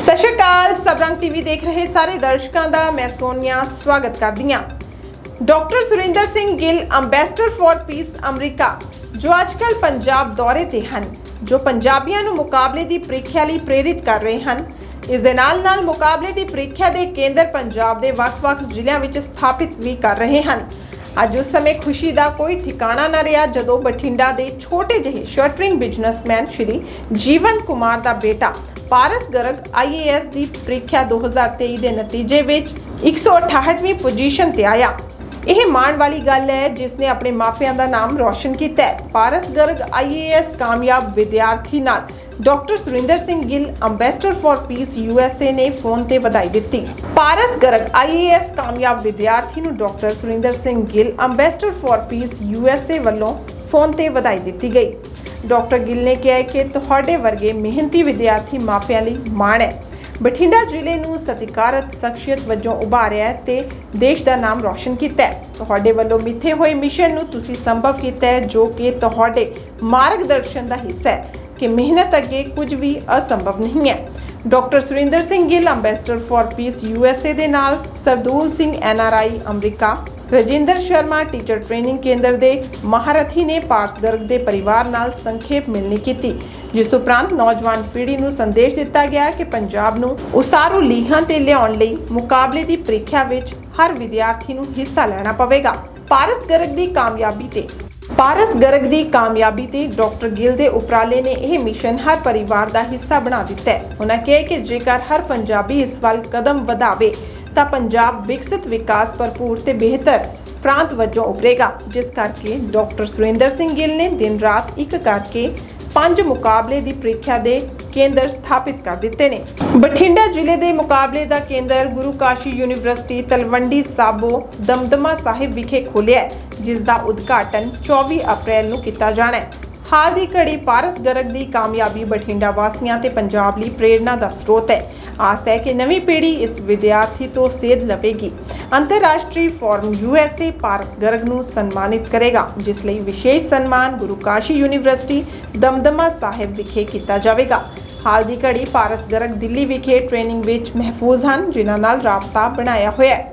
ਸਤਿ ਸ਼੍ਰੀ ਅਕਾਲ, ਸਬਰੰਗ ਟੀਵੀ ਦੇਖ ਰਹੇ ਸਾਰੇ ਦਰਸ਼ਕਾਂ ਦਾ, ਮੈਂ ਸੋਨੀਆ, ਸਵਾਗਤ ਕਰਦੀ ਹਾਂ। Doctor Surinder Singh Gill ambassador for peace America ਜੋ ਅੱਜਕੱਲ ਪੰਜਾਬ ਦੌਰੇ ਤੇ ਹਨ, ਜੋ ਪੰਜਾਬੀਆਂ ਨੂੰ ਮੁਕਾਬਲੇ ਦੀ ਪ੍ਰੀਖਿਆ ਲਈ ਪ੍ਰੇਰਿਤ ਕਰ ਰਹੇ ਹਨ। ਇਸ ਦੇ ਨਾਲ ਨਾਲ ਮੁਕਾਬਲੇ ਦੀ ਪ੍ਰੀਖਿਆ ਦੇ ਕੇਂਦਰ ਪੰਜਾਬ ਦੇ ਵੱਖ-ਵੱਖ ਜ਼ਿਲ੍ਹਿਆਂ ਵਿੱਚ ਸਥਾਪਿਤ ਵੀ ਕਰ ਰਹੇ ਹਨ। ਅੱਜ ਉਸ ਸਮੇਂ ਖੁਸ਼ੀ ਦਾ ਕੋਈ ਠਿਕਾਣਾ ਨਾ ਰਿਹਾ, ਜਦੋਂ ਬਠਿੰਡਾ ਦੇ ਛੋਟੇ ਜਿਹੇ ਸ਼ਟਰਿੰਗ ਬਿਜ਼ਨਸਮੈਨ ਸ਼੍ਰੀ ਜੀਵਨ ਕੁਮਾਰ ਦਾ ਬੇਟਾ ਪਾਰਸ ਗਰਗ ਆਈਏਐਸ ਦੀ ਪ੍ਰੀਖਿਆ 2023 ਦੇ ਨਤੀਜੇ ਵਿੱਚ 168ਵੀਂ ਪੋਜੀਸ਼ਨ ਤੇ ਆਇਆ। ਇਹ ਮਾਣ ਵਾਲੀ ਗੱਲ ਹੈ, ਜਿਸ ਨੇ ਆਪਣੇ ਮਾਪਿਆਂ ਦਾ ਨਾਮ ਰੌਸ਼ਨ ਕੀਤਾ ਹੈ। ਪਾਰਸ ਗਰਗ ਆਈਏਐਸ ਕਾਮਯਾਬ ਵਿਦਿਆਰਥੀ ਨਾਲ doctor Surinder Singh Gill, ambassador for peace USA ਨੇ ਫੋਨ ਤੇ ਵਧਾਈ ਦਿੱਤੀ। ਪਾਰਸ ਗਰਗ ਆਈਏਐਸ ਕਾਮਯਾਬ ਵਿਦਿਆਰਥੀ ਨੂੰ doctor Surinder Singh Gill, ambassador for peace USA ਵੱਲੋਂ ਫੋਨ ਤੇ ਵਧਾਈ ਦਿੱਤੀ ਗਈ। ਡਾਕਟਰ ਗਿੱਲ ਨੇ ਕਿਹਾ ਕਿ ਤੁਹਾਡੇ ਵਰਗੇ ਮਿਹਨਤੀ ਵਿਦਿਆਰਥੀ ਮਾਪਿਆਂ ਲਈ ਮਾਣ ਹੈ। ਬਠਿੰਡਾ ਜ਼ਿਲ੍ਹੇ ਨੂੰ ਸਤਿਕਾਰਤ ਸ਼ਖਸੀਅਤ ਵਜੋਂ ਉਭਾਰਿਆ ਹੈ ਤੇ ਦੇਸ਼ ਦਾ ਨਾਮ ਰੌਸ਼ਨ ਕੀਤਾ ਹੈ। ਤੁਹਾਡੇ ਵੱਲੋਂ ਮਿੱਥੇ ਹੋਏ ਮਿਸ਼ਨ ਨੂੰ ਤੁਸੀਂ ਸੰਭਵ ਕੀਤਾ ਹੈ, ਜੋ ਕਿ ਤੁਹਾਡੇ ਮਾਰਗਦਰਸ਼ਨ ਦਾ ਹਿੱਸਾ ਹੈ। ਕਿ ਮਿਹਨਤ ਅੱਗੇ ਕੁਝ ਵੀ ਅਸੰਭਵ ਨਹੀਂ ਹੈ। Doctor Surinder Singh Gill ambassador for peace USA ਦੇ ਨਾਲ Sardool Singh NRI America. Rajinder Sharma teacher training ਕੇਂਦਰ ਦੇ ਮਹਾਰਥੀ ਨੇ ਪਾਰਸ ਦੇ ਪਰਿਵਾਰ ਨਾਲ ਸੰਖੇਪ ਮਿਲਣੀ ਕੀਤੀ, ਜਿਸ ਉਪਰੰਤ ਨੌਜਵਾਨ ਪੀੜ੍ਹੀ ਨੂੰ ਸੰਦੇਸ਼ ਦਿੱਤਾ ਗਿਆ ਕਿ ਪੰਜਾਬ ਨੂੰ ਉਸਾਰੂ ਲੀਹਾਂ ਤੇ ਲਿਆਉਣ ਲਈ ਮੁਕਾਬਲੇ ਦੀ ਪ੍ਰੀਖਿਆ ਵਿੱਚ ਹਰ ਵਿਦਿਆਰਥੀ ਨੂੰ ਹਿੱਸਾ ਲੈਣਾ ਪਵੇਗਾ। ਪਾਰਸ ਗਰਗ ਦੀ ਕਾਮਯਾਬੀ ਤੇ ਪਾਰਸ ਗਰਗ ਦੀ ਕਾਮਯਾਬੀ ਤੇ ਡਾਕਟਰ ਗਿੱਲ ਦੇ ਉਪਰਾਲੇ ਨੇ ਇਹ ਮਿਸ਼ਨ ਹਰ ਪਰਿਵਾਰ ਦਾ ਹਿੱਸਾ ਬਣਾ ਦਿੱਤਾ ਹੈ। ਉਹਨਾਂ ਕਿਹਾ ਕਿ ਜੇਕਰ ਹਰ ਪੰਜਾਬੀ ਇਸ ਵੱਲ ਕਦਮ ਵਧਾਵੇ, ਤਾਂ ਪੰਜਾਬ ਵਿਕਸਿਤ ਵਿਕਾਸ ਭਰਪੂਰ ਤੇ ਬਿਹਤਰ ਪ੍ਰਾਂਤ ਵਜੋਂ ਉਭਰੇਗਾ। ਜਿਸ ਕਰਕੇ ਡਾਕਟਰ ਸੁਰਿੰਦਰ ਸਿੰਘ ਗਿੱਲ ਨੇ ਦਿਨ ਰਾਤ ਇੱਕ ਕਰਕੇ ਪੰਜ ਮੁਕਾਬਲੇ ਦੀ ਪ੍ਰੀਖਿਆ ਦੇ ਕੇਂਦਰ ਸਥਾਪਿਤ ਕਰ ਦਿੱਤੇ ਨੇ। ਬਠਿੰਡਾ ਜ਼ਿਲ੍ਹੇ ਦੇ ਮੁਕਾਬਲੇ ਦਾ ਕੇਂਦਰ ਗੁਰੂ ਕਾਸ਼ੀ ਯੂਨੀਵਰਸਿਟੀ ਤਲਵੰਡੀ ਸਾਬੋ ਦਮਦਮਾ ਸਾਹਿਬ ਵਿਖੇ ਖੋਲਿਆ ਹੈ, ਜਿਸ ਦਾ ਉਦਘਾਟਨ 24 ਅਪ੍ਰੈਲ ਨੂੰ ਕੀਤਾ ਜਾਣਾ ਹੈ। ਹਾਲ ਦੀ ਘੜੀ ਪਾਰਸ ਗਰਗ ਦੀ ਕਾਮਯਾਬੀ ਬਠਿੰਡਾ ਵਾਸੀਆਂ ਤੇ ਪੰਜਾਬ ਲਈ ਪ੍ਰੇਰਣਾ ਦਾ ਸਰੋਤ ਹੈ। ਆਸ ਹੈ ਕਿ ਨਵੀਂ ਪੀੜ੍ਹੀ ਇਸ ਵਿਦਿਆਰਥੀ ਤੋਂ ਸੇਧ ਲਵੇਗੀ। ਅੰਤਰਰਾਸ਼ਟਰੀ ਫੋਰਮ ਯੂਐਸਏ ਪਾਰਸ ਗਰਗ ਨੂੰ ਸਨਮਾਨਿਤ ਕਰੇਗਾ, ਜਿਸ ਲਈ ਵਿਸ਼ੇਸ਼ ਸਨਮਾਨ ਗੁਰੂ ਕਾਸ਼ੀ ਯੂਨੀਵਰਸਿਟੀ ਦਮਦਮਾ ਸਾਹਿਬ ਵਿਖੇ ਕੀਤਾ ਜਾਵੇਗਾ। ਹਾਲ ਦੀ ਘੜੀ ਪਾਰਸ ਗਰਗ ਦਿੱਲੀ ਵਿਖੇ ਟ੍ਰੇਨਿੰਗ ਵਿੱਚ ਮਹਿਫੂਜ਼ ਹਨ, ਜਿਨ੍ਹਾਂ ਨਾਲ ਰਾਬਤਾ ਬਣਾਇਆ ਹੋਇਆ ਹੈ।